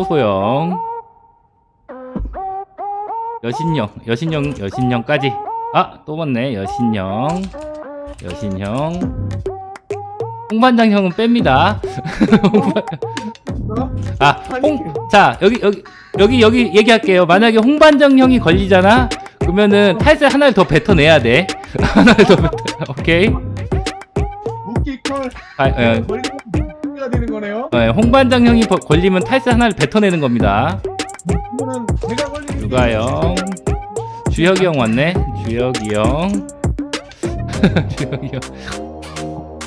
초소형 여신형 여신형 여신형까지. 아또 맞네. 여신형 여신형. 홍반장형은 뺍니다. 아홍자 여기 여기 여기 여기 얘기할게요. 만약에 홍반장형이 걸리잖아? 그러면은 탈세 하나를 더 뱉어내야 돼. 하나를 더 뱉어 오케이? 웃기컬 아, 예, 걸리면 가 되는 거네요. 예, 홍반장 형이 버- 걸리면 탈세 하나를 뱉어내는 겁니다 그러면 제가 걸리는 게 누가요? 주혁이 형 왔네. 주혁이 형. 주혁이 형.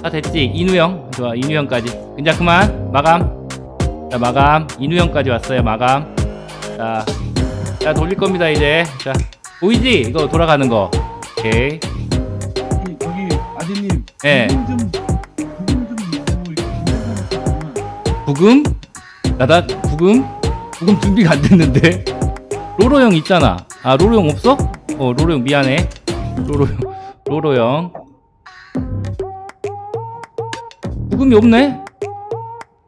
아 됐지. 인우 형. 좋아. 인우 형까지. 이제 그만. 마감. 자 마감. 인우 형까지 왔어요. 마감. 자, 자 돌릴 겁니다 이제. 자 보이지? 이거 돌아가는 거. 오케이. 이- 여기 아재님. 예. 부 부금? 나다 부금? 부금 준비가 안 됐는데. 로로 형 있잖아. 아 로로 형 없어? 어 로로 형 미안해. 로로 형. 로로 형. 부금이 없네.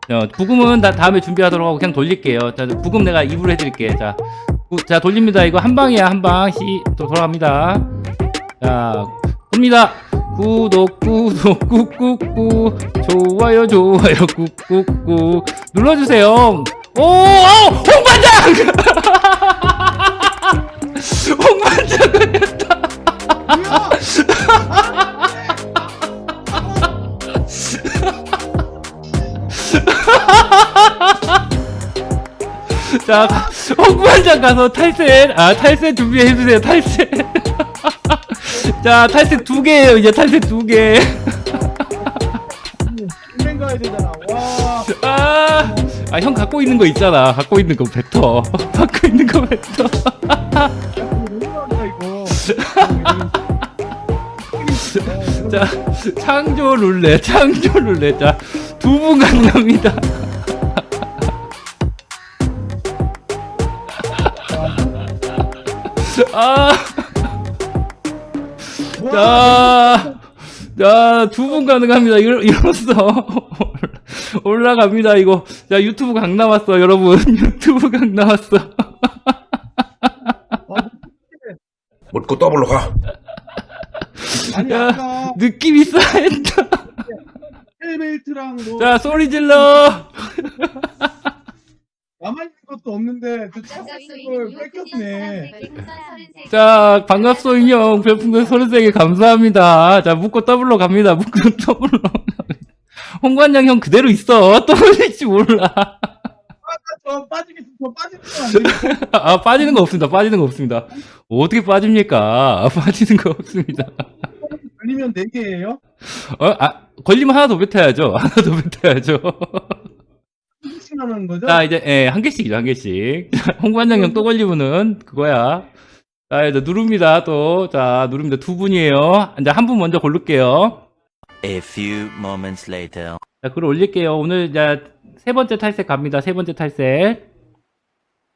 어, 부금은 나 다음에 준비하도록 하고 그냥 돌릴게요. 자, 부금 내가 입으로 해드릴게. 자, 구- 자 돌립니다. 이거 한 방이야 한 방. 시또 돌아갑니다. 자, 돕니다. 구독 구독 꾹꾹꾹 좋아요 좋아요 꾹꾹꾹 눌러주세요. 오, 오 홍반장 홍반장 걸렸다. 자, 홍반장 가서 탈세, 아, 탈세 준비해주세요, 탈세. 자, 탈세 두 개예요, 이제 탈세 두 개. 은행 가야 되잖아. 와. 아, 아, 형 갖고 있는 거 있잖아. 갖고 있는 거 뱉어. 갖고 있는 거 뱉어. 야, 이거. 자, 창조 룰렛, 창조 룰렛. 자, 두분 가능합니다. 아, 자, 자, 두 분 가능합니다. 이로, 이로써 올라갑니다. 이거. 자, 유튜브 강 나왔어, 여러분. 유튜브 강 나왔어. 묻고 더블로 가. 아니 야. 아까 느낌 있어 했다. 헬메이트랑 뭐 자, 소리 질러. 남아 있는 것도 없는데 저 차가운 걸 뺏겼네. 자, 반갑소 인형 별풍선 서른세개 감사합니다. 자, 묶고 더블로 갑니다. 묶고 더블로. 홍관장 형 그대로 있어. 또 올릴지 몰라. 저 빠지겠어. 저안 돼. 아, 빠지는 거 없습니다. 빠지는 거 없습니다. 어떻게 빠집니까? 빠지는 거 없습니다. 걸리면 네 개예요. 어, 아, 걸리면 하나 더 뱉어야죠. 하나 더 뱉어야죠. 한개씩 하는 거죠? 자, 이제, 예, 한 개씩이죠, 한 개씩. 홍관장 형또 걸리면은 그거야. 자, 이제 누릅니다, 또. 자, 누릅니다. 두 분이에요. 이제 한 분 먼저 고를게요. A few moments later. 자, 글 올릴게요. 오늘 이제 세 번째 탈색 갑니다. 세 번째 탈색.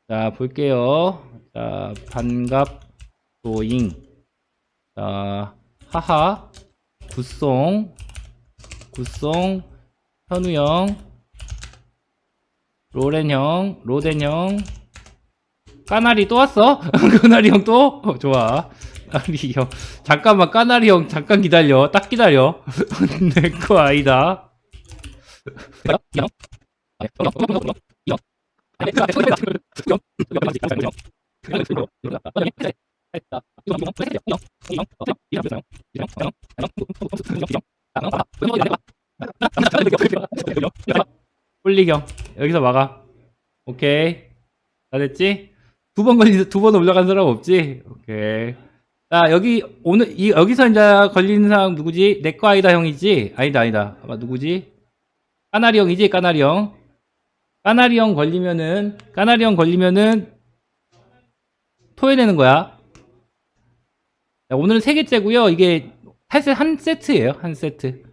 자, 볼게요. 자, 반갑 도잉. 자, 하하. 굿송. 굿송. 현우 형. 로렌형. 로덴형. 까나리 또 왔어? 까나리 형 또? 어, 좋아. 까나리 형. 잠깐만, 까나리 형, 잠깐 기다려. 딱 기다려. 내 거 아니다. 홀리경. 여기서 막아. 오케이. 다 됐지? 두 번 걸리 두번 올라간 사람 없지? 오케이. 자 여기 오늘 이 여기서 이제 걸리는 사람 누구지? 내거 아니다 형이지? 아니다 아니다. 아마 누구지? 까나리 형이지? 까나리 형. 까나리 형 걸리면은 까나리 형 걸리면은 토해내는 거야. 자, 오늘은 세 개째고요. 이게 한 세트예요. 한 세트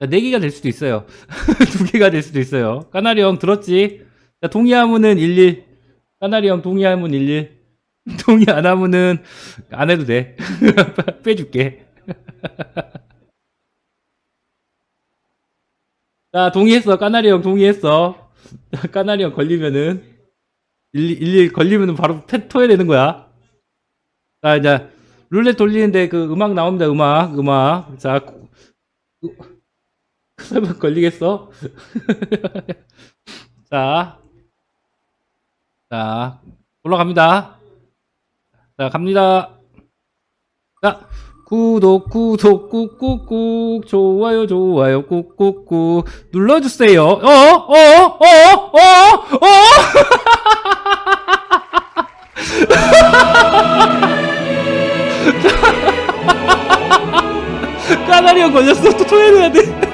자, 네 개가 될 수도 있어요 두 개가 될 수도 있어요 까나리 형 들었지? 자, 동의하면은 11 까나리 형 동의하면 11 동의 안 하면은 안 해도 돼 빼줄게 자, 동의했어. 까나리 형 동의했어. 까나리 형 걸리면은, 일일, 일일 걸리면은 바로 패, 토해야 되는 거야. 자, 이제, 룰렛 돌리는데 그 음악 나옵니다. 음악, 음악. 자, 설마 걸리겠어? 자, 자, 올라갑니다. 자, 갑니다. 자, 구독, 구독, 꾹꾹꾹, 좋아요, 좋아요, 꾹꾹꾹, 눌러주세요. 어, 어, 어, 어, 어, 어! 까나리가 걸렸어. 또 토해내야 돼.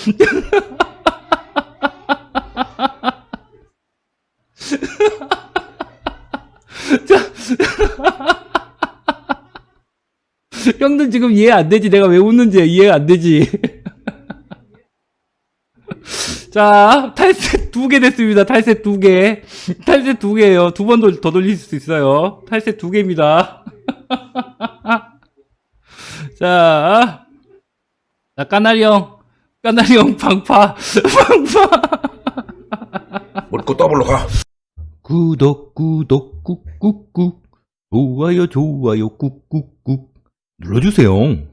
형들 지금 이해 안 되지. 내가 왜 웃는지 이해 안 되지. 자, 탈색 두개 됐습니다. 탈색 두 개. 탈색 두 개예요. 두 번 더 돌릴 수 있어요. 탈색 두 개입니다. 자, 자, 까나리 형. 까나리 형 방파. 방파. 묻고 더블로 가. 구독, 구독, 꾹꾹꾹. 좋아요, 좋아요, 꾹꾹꾹. 눌러주세요.